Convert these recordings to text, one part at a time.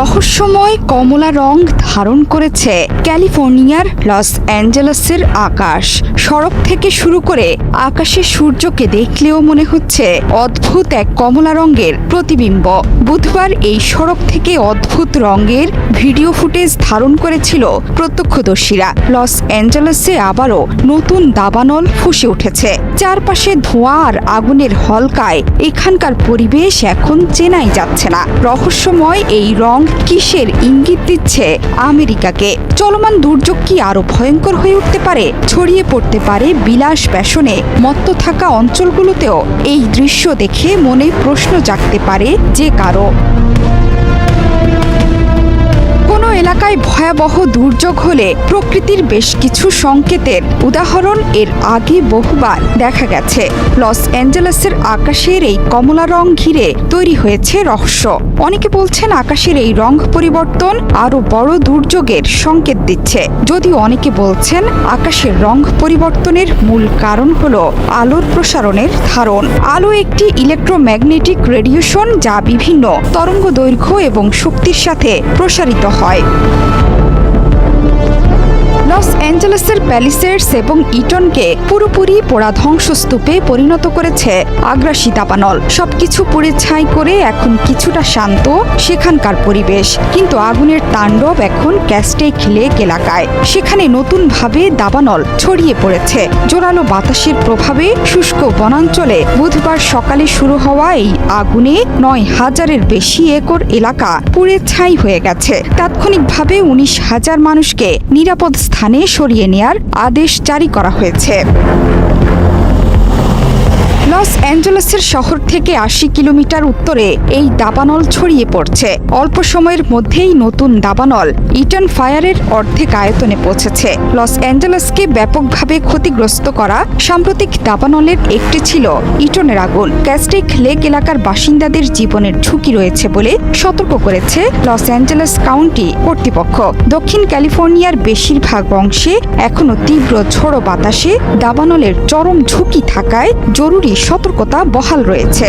রহস্যময় কমলা রং ধারণ করেছে ক্যালিফোর্নিয়ার লস অ্যাঞ্জেলেসের আকাশ। সড়ক থেকে শুরু করে আকাশে সূর্যকে দেখলেও মনে হচ্ছে অদ্ভুত এক কমলা রঙের প্রতিবিম্ব। বুধবার এই সড়ক থেকে অদ্ভুত রঙের ভিডিও ফুটেজ ধারণ করেছিল প্রত্যক্ষদর্শীরা। লস অ্যাঞ্জেলেসে আবারও নতুন দাবানল ফুসে উঠেছে। চারপাশে ধোঁয়া আর আগুনের হলকায় এখানকার পরিবেশ এখন চেনাই যাচ্ছে না। রহস্যময় এই রং কিসের ইঙ্গিত দিচ্ছে আমেরিকাকে? চলমান দুর্যোগ কি আরও ভয়ঙ্কর হয়ে উঠতে পারে? ছড়িয়ে পড়তে পারে বিলাস ব্যাসনে। মত্ত থাকা অঞ্চলগুলোতেও এই দৃশ্য দেখে মনে প্রশ্ন জাগতে পারে যে কারও। কোনো এলাকায় ভয়াবহ দুর্যোগ হলে প্রকৃতির বেশ কিছু সংকেতের উদাহরণ এর আগে বহুবার দেখা গেছে। লস অ্যাঞ্জেলেসের আকাশের এই কমলা রং ঘিরে তৈরি হয়েছে রহস্য। অনেকে বলছেন আকাশের এই রং পরিবর্তন আরও বড় দুর্যোগের সংকেত দিচ্ছে। যদিও অনেকে বলছেন আকাশের রং পরিবর্তনের মূল কারণ হল আলোর প্রসারণের ধারণ। আলো একটি ইলেকট্রোম্যাগনেটিক রেডিয়েশন যা বিভিন্ন তরঙ্গ দৈর্ঘ্য এবং শক্তির সাথে প্রসারিত হয়। অ্যাঞ্জেলেসের প্যালিসেডস এবং ইটনকে পুরোপুরি পোড়া ধ্বংসস্তূপে পরিণত করেছে আগ্রাসী দাবানল সবকিছু পুড়ে ছাই করে এখন কিছুটা শান্ত সেখানকার পরিবেশ। কিন্তু আগুনের তাণ্ডব এখন ক্যাস্টেক লেক এলাকায়। সেখানে নতুনভাবে দাবানল ছড়িয়ে পড়েছে। জোরালো বাতাসের প্রভাবে শুষ্ক বনাঞ্চলে বুধবার সকালে শুরু হওয়া এই আগুনে নয় হাজারের বেশি একর এলাকা পুড়ে ছাই হয়ে গেছে। তাৎক্ষণিকভাবে উনিশ হাজার মানুষকে নিরাপদ স্থানে সরিয়ে নেয়ার আদেশ জারি করা হয়েছে। অ্যাঞ্জেলেসের শহর থেকে আশি কিলোমিটার উত্তরে এই দাবানল ছড়িয়ে পড়ছে। অল্প সময়ের মধ্যেই নতুন দাবানল ইটন ফায়ারের অর্ধেক আয়তনে পৌঁছেছে। লস অ্যাঞ্জেলেসকে ব্যাপকভাবে ক্ষতিগ্রস্ত করা সাম্প্রতিক দাবানলের একটি ছিল ইটনের আগুন। ক্যাস্টিক লেক এলাকার বাসিন্দাদের জীবনের ঝুঁকি রয়েছে বলে সতর্ক করেছে লস অ্যাঞ্জেলেস কাউন্টি কর্তৃপক্ষ। দক্ষিণ ক্যালিফোর্নিয়ার বেশিরভাগ অংশে এখনও তীব্র ঝোড়ো বাতাসে দাবানলের চরম ঝুঁকি থাকায় জরুরি সতর্কতা বহাল রয়েছে।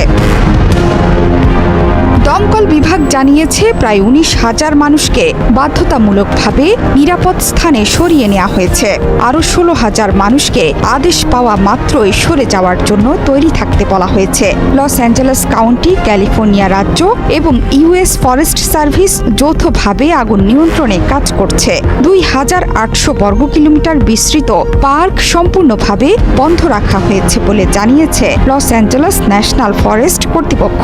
দমকল বিভাগ জানিয়েছে, প্রায় উনিশ হাজার মানুষকে বাধ্যতামূলকভাবে নিরাপদ স্থানে সরিয়ে নেওয়া হয়েছে। আরও ষোলো হাজার মানুষকে আদেশ পাওয়া মাত্রই সরে যাওয়ার জন্য তৈরি থাকতে বলা হয়েছে। লস অ্যাঞ্জেলেস কাউন্টি, ক্যালিফোর্নিয়া রাজ্য এবং ইউএস ফরেস্ট সার্ভিস যৌথভাবে আগুন নিয়ন্ত্রণে কাজ করছে। দুই হাজার আটশো বর্গ কিলোমিটার বিস্তৃত পার্ক সম্পূর্ণভাবে বন্ধ রাখা হয়েছে বলে জানিয়েছে লস অ্যাঞ্জেলেস ন্যাশনাল ফরেস্ট কর্তৃপক্ষ।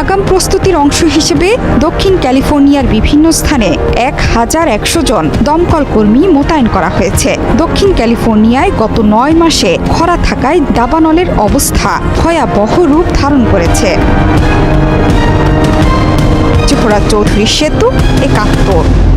আগাম প্রস্তুতির অংশ হিসেবে দক্ষিণ ক্যালিফোর্নিয়ার বিভিন্ন স্থানে এক হাজার একশো জন দমকল কর্মী মোতায়েন করা হয়েছে। দক্ষিণ ক্যালিফোর্নিয়ায় গত নয় মাসে খরা থাকায় দাবানলের অবস্থা ভয়াবহ রূপ ধারণ করেছে। চৌধুরী সেতু, একাত্তর।